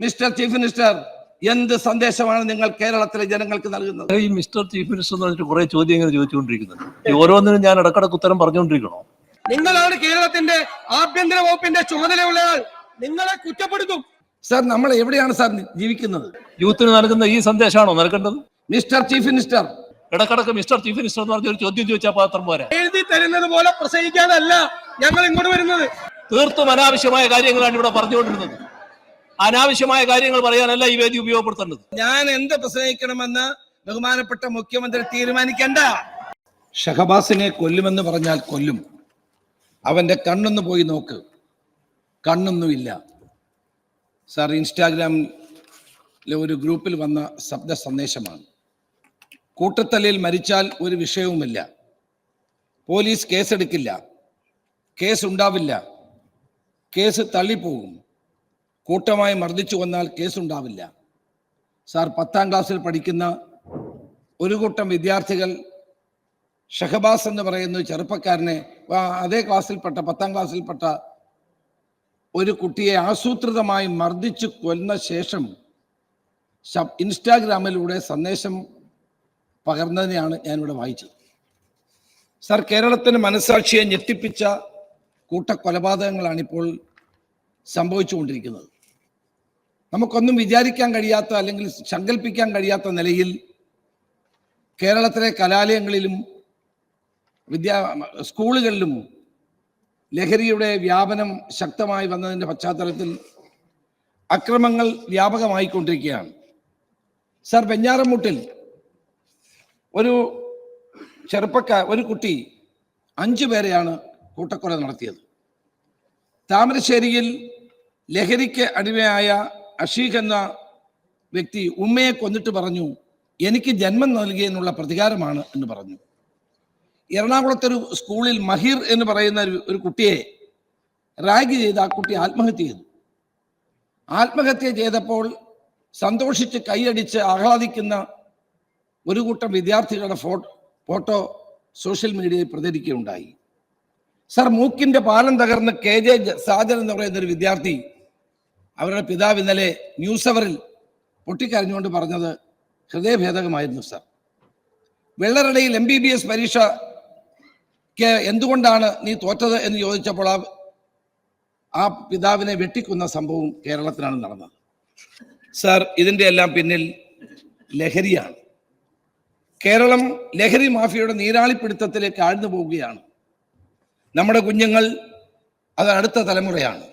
Mister chief minister എന്ത് സന്ദേശമാണ് നിങ്ങൾ കേരളത്തിലെ ജനങ്ങൾക്ക് നൽകുന്നത്? ഈ മിസ്റ്റർ ചീഫ് മിനിസ്റ്റർ എന്ന് പറഞ്ഞിട്ട് കുറെ ചോദ്യങ്ങൾ ചോദിച്ചുകൊണ്ടിരിക്കുന്നത് ഈ ഓരോന്നിനും ഞാൻ ഇടക്കിടക്ക് ഉത്തരം പറഞ്ഞുകൊണ്ടിരിക്കണോ? നിങ്ങളാണ് കേരളത്തിന്റെ ആഭ്യന്തര വകുപ്പിന്റെ ചുമതലയുള്ളയാൾ. നിങ്ങളെ കുറ്റപ്പെടുത്തും. സാർ നമ്മൾ എവിടെയാണ് സാർ ജീവിക്കുന്നത്? യൂത്തിന് നൽകുന്ന ഈ സന്ദേശമാണോ നൽകേണ്ടത്? Mister chief minister. ഇടക്കിടക്ക് മിസ്റ്റർ ചീഫ് മിനിസ്റ്റർ എന്ന് പറഞ്ഞ ഒരു ചോദ്യം ചോദിച്ചാൽ പാത്രം പോരാ. എഴുതി തരുന്നത് പോലെ പ്രസംഗിക്കാനല്ല ഞങ്ങൾ ഇങ്ങോട്ട് വരുന്നത്. തീർത്തും അനാവശ്യമായ കാര്യങ്ങളാണ് ഇവിടെ പറഞ്ഞുകൊണ്ടിരുന്നത്. അനാവശ്യമായ കാര്യങ്ങൾ പറയാനല്ല ഈ വേദി ഉപയോഗപ്പെടുത്തേണ്ടത്. ഞാൻ എന്ത് പ്രസംഗിക്കണമെന്ന് ബഹുമാനപ്പെട്ട മുഖ്യമന്ത്രി തീരുമാനിക്കണ്ട? ഷഹബാസിനെ കൊല്ലുമെന്ന് പറഞ്ഞാൽ കൊല്ലും. അവന്റെ കണ്ണൊന്ന് പോയി നോക്ക്. കണ്ണൊന്നുമില്ല. സാർ ഇൻസ്റ്റാഗ്രാമിലെ ഒരു ഗ്രൂപ്പിൽ വന്ന ശബ്ദ സന്ദേശമാണ്. കൂട്ടത്തലയിൽ മരിച്ചാൽ ഒരു വിഷയവുമില്ല. പോലീസ് കേസെടുക്കില്ല. കേസ് ഉണ്ടാവില്ല കേസ് തള്ളിപ്പോകും. കൂട്ടമായി മർദ്ദിച്ചു വന്നാൽ കേസുണ്ടാവില്ല. സാർ പത്താം ക്ലാസ്സിൽ പഠിക്കുന്ന ഒരു കൂട്ടം വിദ്യാർത്ഥികൾ ഷഹബാസ് എന്ന് പറയുന്ന ചെറുപ്പക്കാരനെ അതേ ക്ലാസ്സിൽപ്പെട്ട പത്താം ക്ലാസ്സിൽപ്പെട്ട ഒരു കുട്ടിയെ ആസൂത്രിതമായി മർദ്ദിച്ചു കൊന്ന ശേഷം ഇൻസ്റ്റാഗ്രാമിലൂടെ സന്ദേശം പകർന്നതിനെയാണ് ഞാനിവിടെ വായിച്ചത്. സർ കേരളത്തിന് മനസാക്ഷിയെ ഞെട്ടിപ്പിച്ച കൂട്ടക്കൊലപാതകങ്ങളാണ് ഇപ്പോൾ സംഭവിച്ചുകൊണ്ടിരിക്കുന്നത്. നമുക്കൊന്നും വിചാരിക്കാൻ കഴിയാത്ത അല്ലെങ്കിൽ സങ്കല്പിക്കാൻ കഴിയാത്ത നിലയിൽ കേരളത്തിലെ കലാലയങ്ങളിലും വിദ്യാ സ്കൂളുകളിലും ലഹരിയുടെ വ്യാപനം ശക്തമായി വന്നതിന്റെ പശ്ചാത്തലത്തിൽ അക്രമങ്ങൾ വ്യാപകമായിക്കൊണ്ടിരിക്കുകയാണ്. സർ വെഞ്ഞാറമൂട്ടിൽ ഒരു ചെറുപ്പക്കാർ ഒരു കുട്ടി അഞ്ചു പേരെയാണ് കൂട്ടക്കൊല നടത്തിയത്. താമരശ്ശേരിയിൽ ലഹരിക്ക് അടിമയായ അഷീഖ് എന്ന വ്യക്തി ഉമ്മയെ കൊന്നിട്ട് പറഞ്ഞു എനിക്ക് ജന്മം നൽകിയെന്നുള്ള പ്രതികാരമാണ് എന്ന് പറഞ്ഞു. എറണാകുളത്തെ ഒരു സ്കൂളിൽ മഹിർ എന്ന് പറയുന്ന ഒരു കുട്ടിയെ റാഗ് ചെയ്ത് ആ കുട്ടി ആത്മഹത്യ ചെയ്തു. ആത്മഹത്യ ചെയ്തപ്പോൾ സന്തോഷിച്ച് കൈയടിച്ച് ആഹ്ലാദിക്കുന്ന ഒരു കൂട്ടം വിദ്യാർത്ഥികളുടെ ഫോട്ടോ ഫോട്ടോ സോഷ്യൽ മീഡിയയിൽ പ്രചരിക്കുകയുണ്ടായി. സർ മൂക്കിന്റെ പാലം തകർന്ന് കെ. ജെ സാജൻ എന്ന് പറയുന്ന ഒരു വിദ്യാർത്ഥി അവരുടെ പിതാവ് ഇന്നലെ ന്യൂസ് അവറിൽ പൊട്ടിക്കരഞ്ഞുകൊണ്ട് പറഞ്ഞത് ഹൃദയഭേദകമായിരുന്നു സർ വെള്ളറടയിൽ എം ബി ബി എസ് പരീക്ഷയ്ക്ക് എന്തുകൊണ്ടാണ് നീ തോറ്റത് എന്ന് ചോദിച്ചപ്പോൾ ആ ആ പിതാവിനെ വെട്ടിക്കുന്ന സംഭവം കേരളത്തിലാണ് നടന്നത്. സർ ഇതിന്റെ എല്ലാം പിന്നിൽ ലഹരിയാണ്. കേരളം ലഹരി മാഫിയയുടെ നീരാളിപ്പിടുത്തത്തിലേക്ക് ആഴ്ന്നു പോവുകയാണ്. നമ്മുടെ കുഞ്ഞുങ്ങൾ അത് അടുത്ത തലമുറയാണ്.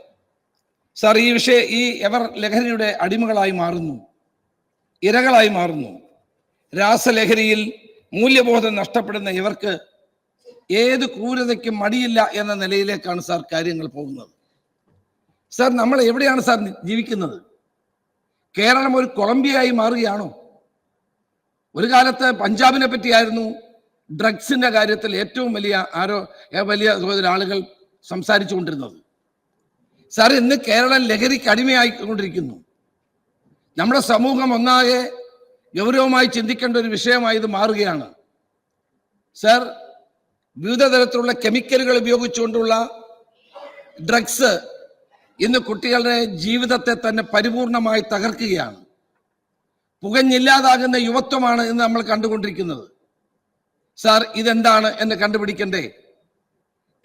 സാർ ഈ വിഷയ ഈ എവർ ലഹരിയുടെ അടിമകളായി മാറുന്നു ഇരകളായി മാറുന്നു. രാസലഹരിയിൽ മൂല്യബോധം നഷ്ടപ്പെടുന്ന ഇവർക്ക് ഏത് ക്രൂരതയ്ക്കും മടിയില്ല എന്ന നിലയിലേക്കാണ് സാർ കാര്യങ്ങൾ പോകുന്നത്. സാർ നമ്മൾ എവിടെയാണ് സാർ ജീവിക്കുന്നത്? കേരളം ഒരു കൊളംബിയായി മാറുകയാണോ? ഒരു കാലത്ത് പഞ്ചാബിനെ പറ്റിയായിരുന്നു ഡ്രഗ്സിന്റെ കാര്യത്തിൽ ഏറ്റവും വലിയ ആരോ വലിയ തോതിൽ ആളുകൾ സംസാരിച്ചു കൊണ്ടിരുന്നത് സാർ ഇന്ന് കേരളം ലഹരിക്ക് അടിമയായിക്കൊണ്ടിരിക്കുന്നു നമ്മുടെ സമൂഹം ഒന്നാകെ ഗൗരവമായി ചിന്തിക്കേണ്ട ഒരു വിഷയമായി ഇത് മാറുകയാണ്. സാർ വിവിധ തരത്തിലുള്ള കെമിക്കലുകൾ ഉപയോഗിച്ചുകൊണ്ടുള്ള ഡ്രഗ്സ് ഇന്ന് കുട്ടികളുടെ ജീവിതത്തെ തന്നെ പരിപൂർണമായി തകർക്കുകയാണ്. പുകഞ്ഞില്ലാതാകുന്ന യുവത്വമാണ് ഇന്ന് നമ്മൾ കണ്ടുകൊണ്ടിരിക്കുന്നത്. സാർ ഇതെന്താണ് എന്ന് കണ്ടുപിടിക്കണ്ടേ?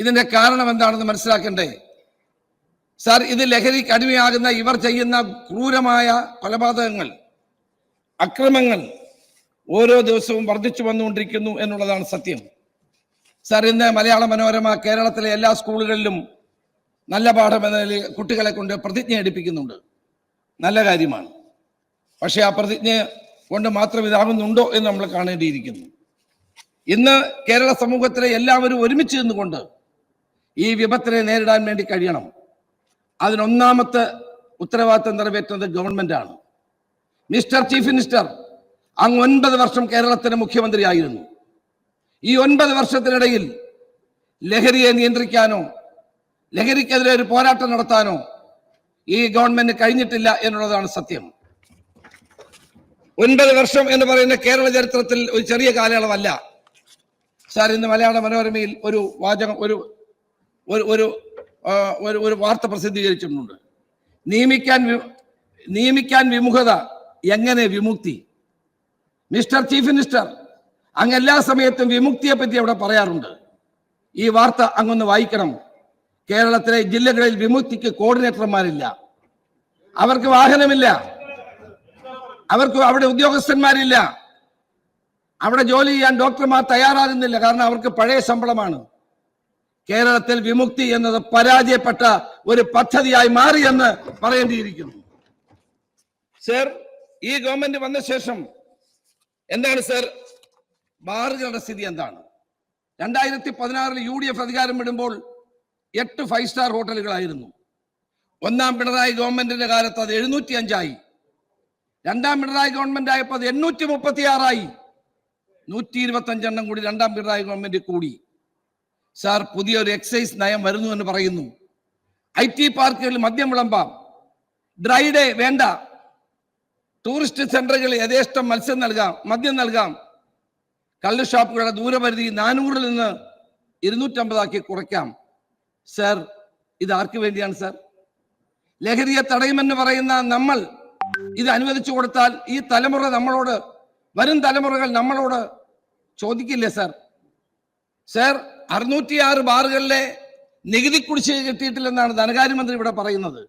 ഇതിന്റെ കാരണം എന്താണെന്ന് മനസ്സിലാക്കണ്ടേ? സാർ ഇത് ലഹരിക്ക് അടിമയാകുന്ന ഇവർ ചെയ്യുന്ന ക്രൂരമായ കൊലപാതകങ്ങൾ അക്രമങ്ങൾ ഓരോ ദിവസവും വർദ്ധിച്ചു വന്നുകൊണ്ടിരിക്കുന്നു എന്നുള്ളതാണ് സത്യം. സാർ ഇന്ന് മലയാള മനോരമ കേരളത്തിലെ എല്ലാ സ്കൂളുകളിലും നല്ല പാഠം എന്ന നിലയിൽ കുട്ടികളെ കൊണ്ട് പ്രതിജ്ഞ എടുപ്പിക്കുന്നുണ്ട്. നല്ല കാര്യമാണ്. പക്ഷേ ആ പ്രതിജ്ഞ കൊണ്ട് മാത്രം ഇതാകുന്നുണ്ടോ എന്ന് നമ്മൾ കാണേണ്ടിയിരിക്കുന്നു. ഇന്ന് കേരള സമൂഹത്തിലെ എല്ലാവരും ഒരുമിച്ച് നിന്നുകൊണ്ട് ഈ വിപത്തിനെ നേരിടാൻ വേണ്ടി കഴിയണം. അതിനൊന്നാമത്തെ ഉത്തരവാദിത്തം നിറവേറ്റുന്നത് ഗവൺമെന്റാണ് മിസ്റ്റർ ചീഫ് മിനിസ്റ്റർ അങ്ങ് ഒൻപത് വർഷം കേരളത്തിന്റെ മുഖ്യമന്ത്രിയായിരുന്നു. ഈ ഒൻപത് വർഷത്തിനിടയിൽ ലഹരിയെ നിയന്ത്രിക്കാനോ ലഹരിക്കെതിരെ ഒരു പോരാട്ടം നടത്താനോ ഈ ഗവൺമെന്റ് കഴിഞ്ഞിട്ടില്ല എന്നുള്ളതാണ് സത്യം. ഒൻപത് വർഷം എന്ന് പറയുന്ന കേരള ചരിത്രത്തിൽ ഒരു ചെറിയ കാലയളവല്ല. സാർ ഇന്ന് മലയാള മനോരമയിൽ ഒരു വാചകം ഒരു ഒരു ഒരു ഒരു വാർത്ത പ്രസിദ്ധീകരിച്ചിട്ടുണ്ട്. നിയമിക്കാൻ നിയമിക്കാൻ വിമുഖത എങ്ങനെ വിമുക്തി? മിസ്റ്റർ ചീഫ് മിനിസ്റ്റർ അങ്ങ് എല്ലാ സമയത്തും വിമുക്തിയെ പറ്റി അവിടെ പറയാറുണ്ട്. ഈ വാർത്ത അങ്ങൊന്ന് വായിക്കണം. കേരളത്തിലെ ജില്ലകളിൽ വിമുക്തിക്ക് കോർഡിനേറ്റർമാരില്ല. അവർക്ക് വാഹനമില്ല. അവർക്ക് അവിടെ ഉദ്യോഗസ്ഥന്മാരില്ല. അവിടെ ജോലി ചെയ്യാൻ ഡോക്ടർമാർ തയ്യാറാകുന്നില്ല. കാരണം അവർക്ക് പഴയ ശമ്പളമാണ്. കേരളത്തിൽ വിമുക്തി എന്നത് പരാജയപ്പെട്ട ഒരു പദ്ധതിയായി മാറിയെന്ന് പറയേണ്ടിയിരിക്കുന്നു. സർ ഈ ഗവൺമെന്റ് വന്ന ശേഷം എന്താണ് സർ? ബാറുകളുടെ സ്ഥിതി എന്താണ്? രണ്ടായിരത്തി പതിനാറിൽ യു ഡി എഫ് അധികാരം വിടുമ്പോൾ എട്ട് ഫൈവ് സ്റ്റാർ ഹോട്ടലുകളായിരുന്നു. ഒന്നാം പിണറായി ഗവൺമെന്റിന്റെ കാലത്ത് അത് എഴുന്നൂറ്റി അഞ്ചായി രണ്ടാം പിണറായി ഗവൺമെന്റ് ആയപ്പോൾ അത് എണ്ണൂറ്റി മുപ്പത്തി ആറായി നൂറ്റി ഇരുപത്തി അഞ്ചെണ്ണം കൂടി രണ്ടാം പിണറായി ഗവൺമെന്റ് കൂടി. സാർ പുതിയൊരു എക്സൈസ് നയം വരുന്നു എന്ന് പറയുന്നു. ഐ ടി പാർക്കുകളിൽ മദ്യം വിളമ്പാം. ഡ്രൈ ഡേ വേണ്ട. ടൂറിസ്റ്റ് സെന്ററുകളിൽ യഥേഷ്ടം മത്സ്യം നൽകാം മദ്യം നൽകാം. കള്ള് ഷോപ്പുകളുടെ ദൂരപരിധി നാനൂറിൽ നിന്ന് ഇരുന്നൂറ്റമ്പതാക്കി കുറയ്ക്കാം. സർ ഇത് ആർക്ക് വേണ്ടിയാണ് സർ? ലഹരിയെ തടയുമെന്ന് പറയുന്ന നമ്മൾ ഇത് അനുവദിച്ചു കൊടുത്താൽ ഈ തലമുറ നമ്മളോട് വരും തലമുറകൾ നമ്മളോട് ചോദിക്കില്ലേ സർ? സർ അറുന്നൂറ്റിയാറ് ബാറുകളിലെ നികുതി കുടിശ്ശിക കിട്ടിയിട്ടില്ലെന്നാണ് ധനകാര്യമന്ത്രി ഇവിടെ പറയുന്നത്.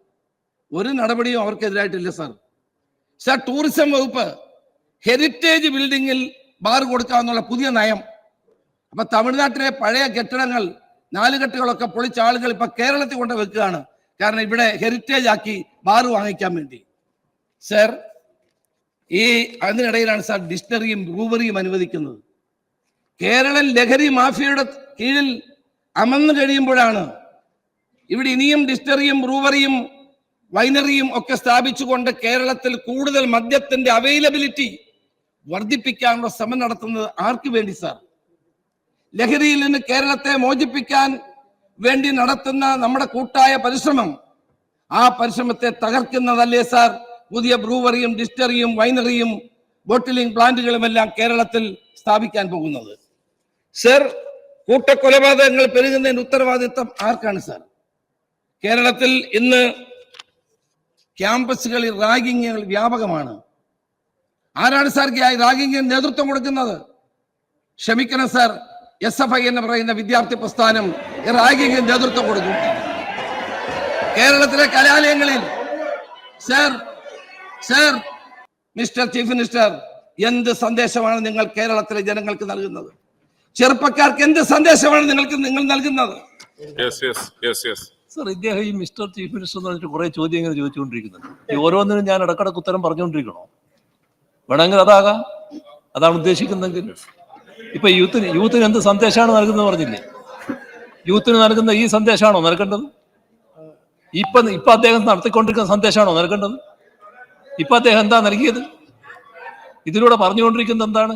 ഒരു നടപടിയും അവർക്കെതിരായിട്ടില്ല സാർ സാർ ടൂറിസം വകുപ്പ് ഹെറിറ്റേജ് ബിൽഡിങ്ങിൽ ബാർ കൊടുക്കാമെന്നുള്ള പുതിയ നയം. അപ്പൊ തമിഴ്നാട്ടിലെ പഴയ കെട്ടിടങ്ങൾ നാലുകെട്ടുകളൊക്കെ പൊളിച്ച ആളുകൾ ഇപ്പൊ കേരളത്തിൽ കൊണ്ട് വെക്കുകയാണ്. കാരണം ഇവിടെ ഹെറിറ്റേജ് ആക്കി ബാർ വാങ്ങിക്കാൻ വേണ്ടി. സാർ ഈ അതിനിടയിലാണ് സാർ ഡിസ്റ്ററിയും ബ്രൂവറിയും അനുവദിക്കുന്നത്. കേരളം ലഹരി മാഫിയയുടെ കീഴിൽ അമന്നു കഴിയുമ്പോഴാണ് ഇവിടെ ഇനിയും ഡിസ്റ്ററിയും ബ്രൂവറിയും വൈനറിയും ഒക്കെ സ്ഥാപിച്ചുകൊണ്ട് കേരളത്തിൽ കൂടുതൽ മദ്യത്തിന്റെ അവൈലബിലിറ്റി വർദ്ധിപ്പിക്കാനുള്ള ശ്രമം നടത്തുന്നത് ആർക്ക് വേണ്ടി സാർ ലഹരിയിൽ നിന്ന് കേരളത്തെ മോചിപ്പിക്കാൻ വേണ്ടി നടത്തുന്ന നമ്മുടെ കൂട്ടായ പരിശ്രമം ആ പരിശ്രമത്തെ തകർക്കുന്നതല്ലേ സാർ പുതിയ ബ്രൂവറിയും ഡിസ്റ്ററിയും വൈനറിയും ബോട്ടിലിംഗ് പ്ലാന്റുകളും എല്ലാം കേരളത്തിൽ സ്ഥാപിക്കാൻ പോകുന്നത്. സർ കൂട്ടക്കൊലപാതകങ്ങൾ പെരുകുന്നതിന്റെ ഉത്തരവാദിത്വം ആർക്കാണ് സർ? കേരളത്തിൽ ഇന്ന് ക്യാമ്പസുകളിൽ റാഗിങ്ങുകൾ വ്യാപകമാണ്. ആരാണ് സാർ റാഗിങ്ങിന് നേതൃത്വം കൊടുക്കുന്നത്? ക്ഷമിക്കണം സർ എസ് എഫ് ഐ എന്ന് പറയുന്ന വിദ്യാർത്ഥി പ്രസ്ഥാനം റാഗിങ്ങിന് നേതൃത്വം കൊടുക്കും. കേരളത്തിലെ കലാലയങ്ങളിൽ sir sir mister chief minister എന്ത് സന്ദേശമാണ് നിങ്ങൾ കേരളത്തിലെ ജനങ്ങൾക്ക് നൽകുന്നത്? ചെറുപ്പക്കാർക്ക് എന്ത് സന്ദേശമാണ് നിങ്ങൾക്ക് നിങ്ങൾ നൽകുന്നത്? Sir yes, yes, yes. Sir ഇദ്ദേഹം ഈ മിസ്റ്റർ ചീഫ് മിനിസ്റ്റർ എന്ന് പറഞ്ഞിട്ട് കുറെ ചോദ്യങ്ങൾ ചോദിച്ചുകൊണ്ടിരിക്കുന്നുണ്ട്. ഈ ഓരോന്നിനും ഞാൻ ഇടക്കിടക്ക് ഉത്തരം പറഞ്ഞുകൊണ്ടിരിക്കണോ? വേണമെങ്കിൽ അതാകാം. അതാണ് ഉദ്ദേശിക്കുന്നതെങ്കിൽ. ഇപ്പൊ യൂത്തിന് യൂത്തിന് എന്ത് സന്ദേശമാണ് നൽകുന്നത് പറഞ്ഞില്ലേ? യൂത്തിന് നൽകുന്ന ഈ സന്ദേശമാണോ നൽകേണ്ടത്? ഇപ്പൊ ഇപ്പൊ അദ്ദേഹം നടത്തിക്കൊണ്ടിരിക്കുന്ന സന്ദേശമാണോ നൽകേണ്ടത്? ഇപ്പൊ അദ്ദേഹം എന്താ നൽകിയത്? ഇതിലൂടെ പറഞ്ഞുകൊണ്ടിരിക്കുന്നത് എന്താണ്?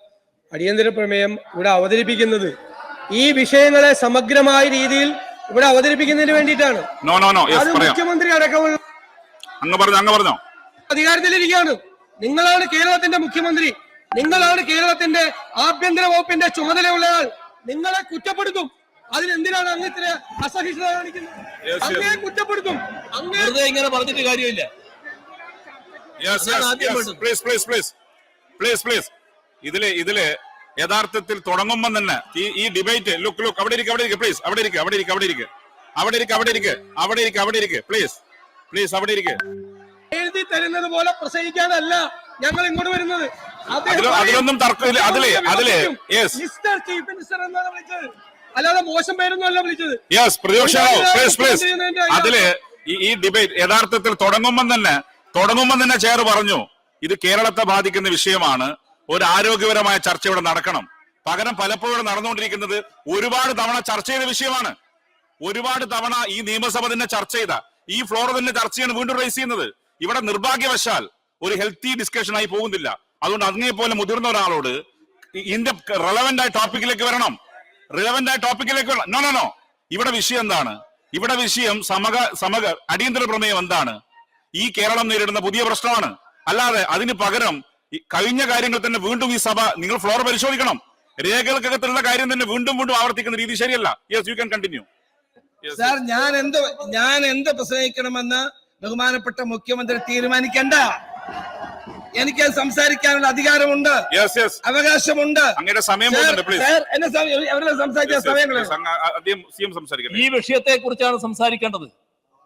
അടിയന്തര പ്രമേയം ഇവിടെ അവതരിപ്പിക്കുന്നത്. ഈ വിഷയങ്ങളെ സമഗ്രമായ രീതിയിൽ ഇവിടെ അവതരിപ്പിക്കുന്നതിന് വേണ്ടിയിട്ടാണ്. അത്. മുഖ്യമന്ത്രി അടക്കമുള്ള പറഞ്ഞു അങ്ങ് പറഞ്ഞോ. അധികാരത്തിലിരിക്കുകയാണ്. നിങ്ങളാണ് കേരളത്തിന്റെ മുഖ്യമന്ത്രി. നിങ്ങളാണ് കേരളത്തിന്റെ ആഭ്യന്തര വകുപ്പിന്റെ ചുമതലയുള്ളയാൾ. നിങ്ങളെ കുറ്റപ്പെടുത്തും. അതിനെന്തിനാണ് അങ്ങ് ഇത്ര അസഹിഷ്ണുത കാണിക്കുന്നത്. അങ്ങേ കുറ്റപ്പെടുത്തും. അങ്ങനെ ഇങ്ങനെ പറഞ്ഞിട്ട് കാര്യമില്ല. Please please please please please ഇതിൽ ഇതിൽ യഥാർത്ഥത്തിൽ തുടങ്ങുമ്പോൾ തന്നെ ഈ ഈ ഡിബേറ്റ് ലുക്ക് ലുക്ക് അവിടെ ഇരിക്കും അവിടെ ഇരിക്കും പ്ലീസ് അവിടെ ഇരിക്കും അവിടെ ഇരിക്കും അവിടെ ഇരിക്കും. അവിടെ ഇരിക്കും അവിടെ ഇരിക്കും അവിടെ ഇരിക്കും അവിടെ ഇരിക്കും പ്ലീസ് പ്ലീസ് അവിടെ ഇരിക്കും. എഴുതി തരുന്നത് പോലെ പ്രസംഗിക്കാനല്ല ഞങ്ങൾ ഇങ്ങോട്ട് വരുന്നത്. അതിലൊന്നും തർക്കമില്ല. അതിലെ- അതിലെ. മിസ്റ്റർ ചീഫ് മിനിസ്റ്റർ എന്നാണ് വിളിച്ചത്. അല്ലാതെ മോശം പേരൊന്നും അല്ല വിളിച്ചത്. യെസ് പ്രതിപക്ഷ പ്ലീസ് പ്ലീസ് അതിൽ ഈ ഈ ഡിബേറ്റ് യഥാർത്ഥത്തിൽ തുടങ്ങുമ്പോൾ തന്നെ തുടങ്ങുമ്പോൾ തന്നെ ചെയർ പറഞ്ഞു ഇത് കേരളത്തെ ബാധിക്കുന്ന വിഷയമാണ്. ഒരു ആരോഗ്യപരമായ ചർച്ച ഇവിടെ നടക്കണം. പകരം പലപ്പോഴും നടന്നുകൊണ്ടിരിക്കുന്നത് ഒരുപാട് തവണ ചർച്ച ചെയ്ത വിഷയമാണ്. ഒരുപാട് തവണ ഈ നിയമസഭ തന്നെ ചർച്ച ചെയ്ത ഈ ഫ്ലോർ തന്നെ ചർച്ച വീണ്ടും റേസ് ചെയ്യുന്നത്. ഇവിടെ നിർഭാഗ്യവശാൽ ഒരു ഹെൽത്തി ഡിസ്കഷൻ ആയി പോകുന്നില്ല. അതുകൊണ്ട് അങ്ങേ പോലെ മുതിർന്ന ഒരാളോട് ഇതിന്റെ റെലവെന്റ് ആയ ടോപ്പിക്കിലേക്ക് വരണം. റിലവന്റ് ആയ ടോപ്പിക്കിലേക്ക് നോ നോ നോ ഇവിടെ വിഷയം എന്താണ്? ഇവിടെ വിഷയം സമഗ സമഗ അടിയന്തര പ്രമേയം എന്താണ്? ഈ കേരളം നേരിടുന്ന പുതിയ പ്രശ്നമാണ്. അല്ലാതെ അതിന് പകരം ഈ കഴിഞ്ഞ കാര്യങ്ങൾ തന്നെ വീണ്ടും ഈ സഭ നിങ്ങൾ ഫ്ലോർ പരിശോധിക്കണം. രേഖകൾക്കകത്തുള്ള കാര്യം തന്നെ വീണ്ടും വീണ്ടും ആവർത്തിക്കുന്ന രീതി ശരിയല്ല. Yes you can continue sir ഞാൻ എന്ത് ഞാൻ എന്ത് പ്രസംഗിക്കണമെന്ന് ബഹുമാനപ്പെട്ട മുഖ്യമന്ത്രി തീരുമാനിക്കണ്ട. എനിക്ക് സംസാരിക്കാനുള്ള അധികാരമുണ്ട്. യെസ് യെസ് അവകാശമുണ്ട്. ഈ വിഷയത്തെ കുറിച്ചാണ് സംസാരിക്കേണ്ടത്.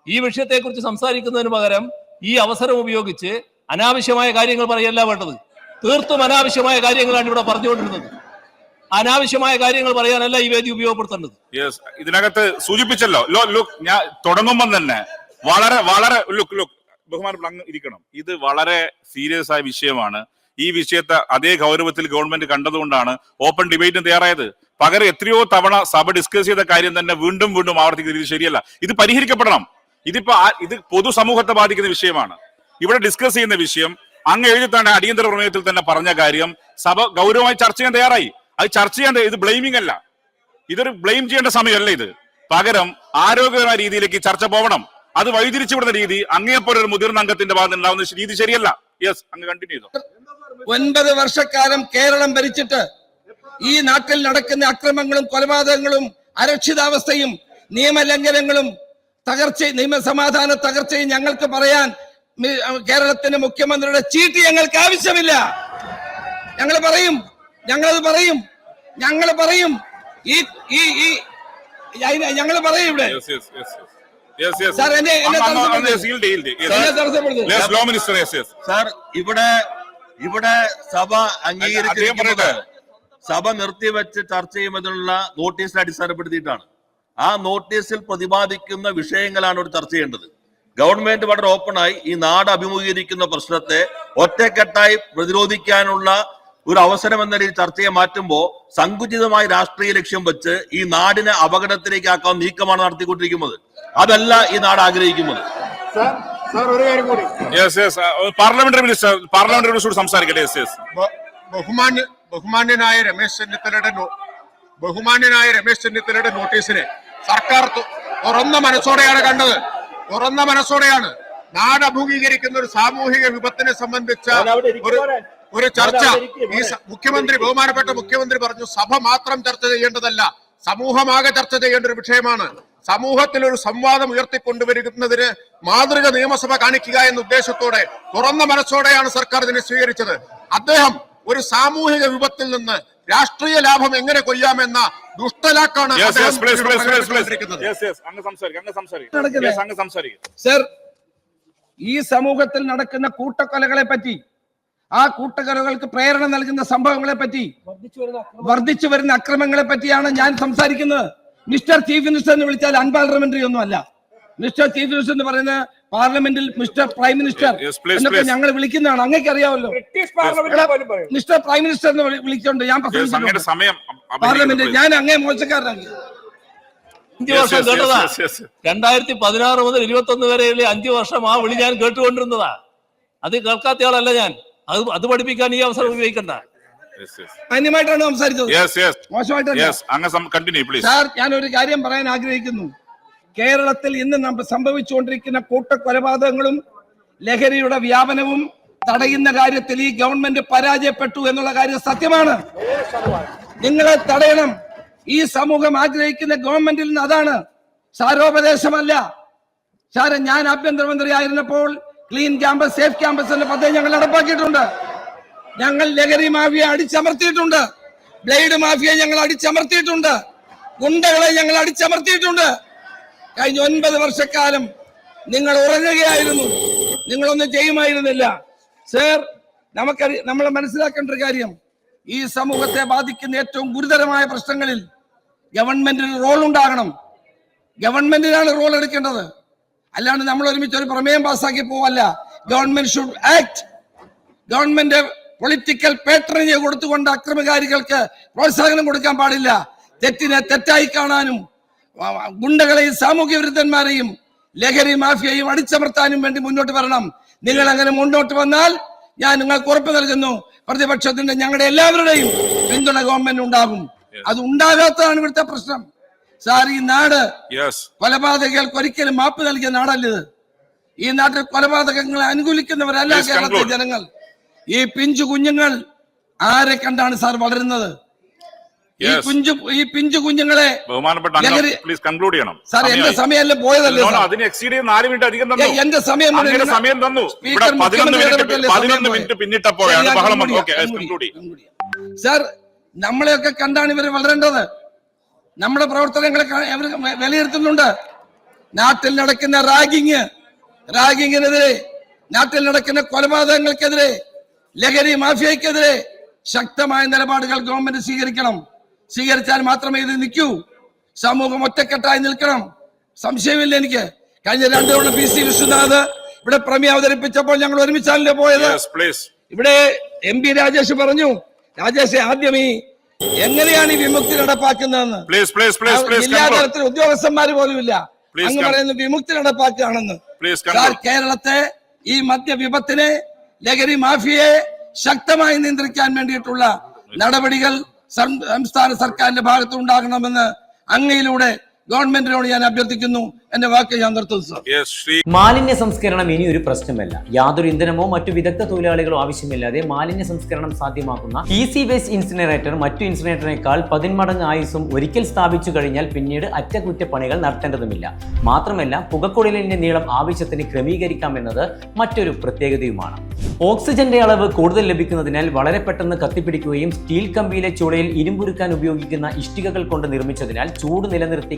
ഈ വിഷയത്തെ കുറിച്ച് സംസാരിക്കുന്നതിന് പകരം ഈ അവസരം ഉപയോഗിച്ച് അനാവശ്യമായ കാര്യങ്ങൾ പറയല്ല വേണ്ടത്. തീർത്തും അനാവശ്യമായ കാര്യങ്ങളാണ് ഇവിടെ പറഞ്ഞുകൊണ്ടിരുന്നത്. അനാവശ്യമായ കാര്യങ്ങൾ പറയാനല്ല ഈ വേദി ഉപയോഗപ്പെടുത്തേണ്ടത്. ഇതിനകത്ത് സൂചിപ്പിച്ചല്ലോ. ലോ ലുക്ക് ഞാൻ തുടങ്ങുമ്പോൾ തന്നെ വളരെ വളരെ ലുക്ക് ലുക്ക് ബഹുമാനപ്പെട്ട ഇരിക്കണം. ഇത് വളരെ സീരിയസ് ആയ വിഷയമാണ്. ഈ വിഷയത്തെ അതേ ഗൗരവത്തിൽ ഗവൺമെന്റ് കണ്ടതുകൊണ്ടാണ് ഓപ്പൺ ഡിബേറ്റിന് തയ്യാറായത്. പകരം എത്രയോ തവണ സഭ ഡിസ്കസ് ചെയ്ത കാര്യം തന്നെ വീണ്ടും വീണ്ടും ആവർത്തിക്കുന്നത് ഇത് ശരിയല്ല. ഇത് പരിഹരിക്കപ്പെടണം. ഇതിപ്പോ ഇത് പൊതുസമൂഹത്തെ ബാധിക്കുന്ന വിഷയമാണ്. ഇവിടെ ഡിസ്കസ് ചെയ്യുന്ന വിഷയം അങ്ങ് എഴുതി തന്നെ അടിയന്തര പ്രമേയത്തിൽ തന്നെ പറഞ്ഞ കാര്യം സഭ ഗൗരവമായി ചർച്ച ചെയ്യാൻ തയ്യാറായി. അത് ചർച്ച ചെയ്യാൻ ഇത് ബ്ലെയിമിംഗ് അല്ല. ഇതൊരു ബ്ലെയിം ചെയ്യേണ്ട സമയമല്ല ഇത്. പകരം ആരോഗ്യകരമായ രീതിയിലേക്ക് ചർച്ച പോകണം അത് വഴിതിരിച്ചുവിടുന്ന രീതി അങ്ങേപ്പോലെ ഒരു മുതിർന്ന അംഗത്തിന്റെ ഭാഗത്ത് ഉണ്ടാവുന്ന രീതി ശരിയല്ല. യെസ് അങ്ങ് കണ്ടിന്യൂ ചെയ്തോ. ഒൻപത് വർഷക്കാലം കേരളം ഭരിച്ചിട്ട് ഈ നാട്ടിൽ നടക്കുന്ന അക്രമങ്ങളും കൊലപാതകങ്ങളും അരക്ഷിതാവസ്ഥയും നിയമലംഘനങ്ങളും തകർച്ച നിയമസമാധാന തകർച്ചയും ഞങ്ങൾക്ക് പറയാൻ കേരളത്തിന്റെ മുഖ്യമന്ത്രിയുടെ ചീട്ട് ഞങ്ങൾക്ക് ആവശ്യമില്ല. ഞങ്ങൾ പറയും ഞങ്ങളത് പറയും ഞങ്ങൾ പറയും. ഈ ഈ ഈ ഞങ്ങൾ പറയും ഇവിടെ. സാർ, എന്നെ- എന്നെ ഇവിടെ ഇവിടെ സഭ അംഗീകരിച്ചിരിക്കുന്നത്. സഭ നിർത്തിവെച്ച് ചർച്ച ചെയ്യുന്നതിനുള്ള നോട്ടീസിനെ അടിസ്ഥാനപ്പെടുത്തിയിട്ടാണ്. ആ നോട്ടീസിൽ പ്രതിപാദിക്കുന്ന വിഷയങ്ങളാണ് ഇവിടെ ചർച്ച ചെയ്യേണ്ടത്. ഗവൺമെന്റ് വളരെ ഓപ്പണായി ഈ നാട് അഭിമുഖീകരിക്കുന്ന പ്രശ്നത്തെ ഒറ്റക്കെട്ടായി പ്രതിരോധിക്കാനുള്ള ഒരു അവസരം എന്ന രീതിയിൽ ചർച്ചയെ മാറ്റുമ്പോൾ സങ്കുചിതമായ രാഷ്ട്രീയ ലക്ഷ്യം വെച്ച് ഈ നാടിനെ അപകടത്തിലേക്ക് ആക്കാൻ നീക്കമാണ് നടത്തിക്കൊണ്ടിരിക്കുന്നത്. അതല്ല ഈ നാട് ആഗ്രഹിക്കുന്നത്. Yes yes parliamentary minister parliamentary minister സംസാരിക്കട്ടെ. ബഹുമാന്യ ബഹുമാന്യനായ രമേശ് ചെന്നിത്തലയുടെ ബഹുമാന്യനായ രമേശ് ചെന്നിത്തലയുടെ നോട്ടീസിനെ സർക്കാർ തുറന്ന മനസ്സോടെയാണ് കണ്ടത്. തുറന്ന മനസ്സോടെയാണ്. നാട് അഭിമുഖീകരിക്കുന്ന ഒരു സാമൂഹിക വിപത്തിനെ സംബന്ധിച്ച ഒരു ഒരു ചർച്ച. ഈ മുഖ്യമന്ത്രി ബഹുമാനപ്പെട്ട മുഖ്യമന്ത്രി പറഞ്ഞു സഭ മാത്രം ചർച്ച ചെയ്യേണ്ടതല്ല. സമൂഹമാകെ ചർച്ച ചെയ്യേണ്ട ഒരു വിഷയമാണ്. സമൂഹത്തിൽ ഒരു സംവാദം ഉയർത്തിക്കൊണ്ടുവരുന്നതിന് മാതൃക നിയമസഭ കാണിക്കുക എന്ന ഉദ്ദേശത്തോടെ തുറന്ന മനസ്സോടെയാണ് സർക്കാർ ഇതിനെ സ്വീകരിച്ചത്. അദ്ദേഹം ഒരു സാമൂഹിക വിപത്തിൽ നിന്ന് രാഷ്ട്രീയ ലാഭം എങ്ങനെ കൊയ്യാമെന്ന ദുഷ്ടലാക്കാണ് സർ ഈ സമൂഹത്തിൽ നടക്കുന്ന കൂട്ടക്കൊലകളെ പറ്റി ആ കൂട്ടക്കൊലകൾക്ക് പ്രേരണ നൽകുന്ന സംഭവങ്ങളെ പറ്റി വർദ്ധിച്ചു വരുന്ന അക്രമങ്ങളെ പറ്റിയാണ് ഞാൻ സംസാരിക്കുന്നത്. മിസ്റ്റർ ചീഫ് മിനിസ്റ്റർ എന്ന് വിളിച്ചാൽ അൺപാർലമെന്ററി ഒന്നും അല്ല മിസ്റ്റർ ചീഫ് മിനിസ്റ്റർ എന്ന് പറയുന്ന പാർലമെന്റിൽ മിസ്റ്റർ പ്രൈം മിനിസ്റ്റർ എന്നൊക്കെ. ഞങ്ങൾ വിളിക്കുന്നതാണ്. അങ്ങേക്ക് അറിയാമല്ലോ മിസ്റ്റർ പ്രൈം മിനിസ്റ്റർ എന്ന് വിളിക്കുന്നുണ്ട്. ഞാൻ പാർലമെന്റ് അങ്ങയുടെ സമയം പാർലമെന്റിൽ ഞാൻ അങ്ങേ മോശക്കാരനാണ്. അഞ്ചു വർഷം കേട്ടതാ. രണ്ടായിരത്തി പതിനാറ് മുതൽ ഇരുപത്തി ഒന്ന് വരെയുള്ള അഞ്ചു വർഷം ആ വിളി ഞാൻ കേട്ടുകൊണ്ടിരുന്നതാ. അത് കേൾക്കാത്ത ആളല്ല ഞാൻ. അത് അത് പഠിപ്പിക്കാൻ ഈ അവസരം ഉപയോഗിക്കണ്ട. മാന്യമായിട്ടാണ് സംസാരിച്ചത്. മോശമായിട്ടല്ല. Yes, അങ്ങ് കണ്ടിന്യൂ പ്ലീസ് സാർ ഞാൻ ഒരു കാര്യം പറയാൻ ആഗ്രഹിക്കുന്നു. കേരളത്തിൽ ഇന്ന് നമ്മൾ സംഭവിച്ചുകൊണ്ടിരിക്കുന്ന കൂട്ടക്കൊലപാതകങ്ങളും ലഹരിയുടെ വ്യാപനവും തടയുന്ന കാര്യത്തിൽ ഈ ഗവൺമെന്റ് പരാജയപ്പെട്ടു എന്നുള്ള കാര്യം സത്യമാണ്. നിങ്ങളെ തടയണം. ഈ സമൂഹം ആഗ്രഹിക്കുന്ന ഗവൺമെന്റിൽ നിന്ന് അതാണ്. സാരോപദേശമല്ല. സാറ് ഞാൻ ആഭ്യന്തരമന്ത്രി ആയിരുന്നപ്പോൾ ക്ലീൻ ക്യാമ്പസ് സേഫ് ക്യാമ്പസ് എന്ന പദ്ധതി ഞങ്ങൾ നടപ്പാക്കിയിട്ടുണ്ട്. ഞങ്ങൾ ലഹരി മാഫിയ അടിച്ചമർത്തിയിട്ടുണ്ട്. ബ്ലേഡ് മാഫിയ ഞങ്ങൾ അടിച്ചമർത്തിയിട്ടുണ്ട്. ഗുണ്ടകളെ ഞങ്ങൾ അടിച്ചമർത്തിയിട്ടുണ്ട്. കഴിഞ്ഞ ഒൻപത് വർഷക്കാലം നിങ്ങൾ ഉറങ്ങുകയായിരുന്നു. നിങ്ങളൊന്നും ചെയ്യുമായിരുന്നില്ല. സർ നമുക്കറി നമ്മൾ മനസ്സിലാക്കേണ്ട ഒരു കാര്യം. ഈ സമൂഹത്തെ ബാധിക്കുന്ന ഏറ്റവും ഗുരുതരമായ പ്രശ്നങ്ങളിൽ ഗവൺമെന്റിന് റോൾ ഉണ്ടാകണം. ഗവൺമെന്റിനാണ് റോൾ എടുക്കേണ്ടത്. അല്ലാണ്ട് നമ്മൾ ഒരുമിച്ച് ഒരു പ്രമേയം പാസ്സാക്കി പോവല്ല. Government should act government political പേട്ടറിന് കൊടുത്തുകൊണ്ട് അക്രമകാരികൾക്ക് പ്രോത്സാഹനം കൊടുക്കാൻ പാടില്ല. തെറ്റിനെ തെറ്റായി കാണാനും ഗുണ്ടകളെയും സാമൂഹ്യ വിരുദ്ധന്മാരെയും ലഹരി മാഫിയയും അടിച്ചമർത്താനും വേണ്ടി മുന്നോട്ട് വരണം. നിങ്ങൾ അങ്ങനെ മുന്നോട്ട് വന്നാൽ ഞാൻ നിങ്ങൾക്ക് ഉറപ്പ് നൽകുന്നു. പ്രതിപക്ഷത്തിന്റെ ഞങ്ങളുടെ എല്ലാവരുടെയും പിന്തുണ ഗവൺമെന്റ് ഉണ്ടാകും. അത് ഉണ്ടാകാത്തതാണ് ഇവിടുത്തെ പ്രശ്നം. സാർ ഈ നാട് യെസ് കൊലപാതകങ്ങൾക്ക് ഒരിക്കലും മാപ്പ് നൽകിയ നാടല്ലത് ഈ നാട്ടിൽ കൊലപാതകങ്ങളെ അനുകൂലിക്കുന്നവരല്ല കേരളത്തിലെ ജനങ്ങൾ. ഈ പിഞ്ചു കുഞ്ഞുങ്ങൾ ആരെ കണ്ടാണ് സാർ വളരുന്നത്? ഈ. കുഞ്ചു ഈ പിഞ്ചു കുഞ്ഞുങ്ങളെ ബഹുമാനപ്പെട്ട പ്ലീസ് കൺക്ലൂഡ് ചെയ്യണം. സാർ എന്റെ. സമയമല്ലേ പോയതല്ലേ? അതിന് എക്സീഡ് ചെയ്ത് നാല് മിനിറ്റ് അധികം തന്നു. എന്റെ സമയം സമയം തന്നു. ഇവിടെ പതിനൊന്ന് മിനിറ്റ് പതിനൊന്ന് മിനിറ്റ് പിന്നിട്ടപ്പോഴാണ് ബഹളം conclude ഓക്കെ കൺക്ലൂഡ് സാർ നമ്മളെയൊക്കെ കണ്ടാണ് ഇവർ വളരേണ്ടത്. നമ്മുടെ പ്രവർത്തനങ്ങളെ അവർ വിലയിരുത്തുന്നുണ്ട്. നാട്ടിൽ നടക്കുന്ന റാഗിങ് റാഗിങ്ങിനെതിരെ നാട്ടിൽ നടക്കുന്ന കൊലപാതകങ്ങൾക്കെതിരെ ലഹരി മാഫിയക്കെതിരെ ശക്തമായ നിലപാടുകൾ ഗവൺമെന്റ് സ്വീകരിക്കണം. സ്വീകരിച്ചാൽ മാത്രമേ ഇത് നിൽക്കൂ. സമൂഹം ഒറ്റക്കെട്ടായി നിൽക്കണം. സംശയമില്ല എനിക്ക്. കഴിഞ്ഞ രണ്ടു തവണ പി സി വിശ്വനാഥ് ഇവിടെ പ്രമേയം അവതരിപ്പിച്ചപ്പോൾ ഞങ്ങൾ ഒരുമിച്ചാണല്ലോ പോയത്. ഇവിടെ എം പി രാജേഷ് പറഞ്ഞു രാജേഷ് ആദ്യം ഈ എങ്ങനെയാണ് ഈ വിമുക്തി നടപ്പാക്കുന്നതെന്ന്? തലത്തിൽ ഉദ്യോഗസ്ഥന്മാർ പോലും ഇല്ല അങ്ങ് പറയുന്ന വിമുക്തി നടപ്പാക്കുകയാണെന്ന്. കേരളത്തെ ഈ മദ്യവിപത്തിനെ ലഹരി മാഫിയെ ശക്തമായി നിയന്ത്രിക്കാൻ വേണ്ടിയിട്ടുള്ള നടപടികൾ സംസ്ഥാന സർക്കാരിന്റെ ഭാഗത്തുണ്ടാകണമെന്ന് അങ്ങയിലൂടെ ഗവൺമെന്റിനോട് ഞാൻ അഭ്യർത്ഥിക്കുന്നു. എന്റെ വാക്ക് ഞാൻ നിർത്തുന്നു സർ. മാലിന്യ സംസ്കരണം ഇനി ഒരു പ്രശ്നമല്ല. യാതൊരു ഇന്ധനമോ മറ്റു വിദഗ്ധ തൊഴിലാളികളോ ആവശ്യമില്ലാതെ മാലിന്യ സംസ്കരണം സാധ്യമാക്കുന്ന ഈസി വേസ്റ്റ് ഇൻസിനറേറ്റർ മറ്റു ഇൻസിനറേറ്ററിനേക്കാൾ പതിന്മടങ്ങ് ആയുസും ഒരിക്കൽ സ്ഥാപിച്ചു കഴിഞ്ഞാൽ പിന്നീട് അറ്റകുറ്റപ്പണികൾ നടത്തേണ്ടതുമില്ല. മാത്രമല്ല പുകക്കുഴലിന്റെ നീളം ആവശ്യത്തിന് ക്രമീകരിക്കാമെന്നത് മറ്റൊരു പ്രത്യേകതയുമാണ്. ഓക്സിജന്റെ അളവ് കൂടുതൽ ലഭിക്കുന്നതിനാൽ വളരെ പെട്ടെന്ന് കത്തിപ്പിടിക്കുകയും സ്റ്റീൽ കമ്പിയിലെ ചുളയിൽ ഇരുമ്പുരുക്കാൻ ഉപയോഗിക്കുന്ന ഇഷ്ടികകൾ കൊണ്ട് നിർമ്മിച്ചതിനാൽ ചൂട് നിലനിർത്തി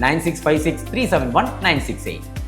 nine six five six three seven one nine six eight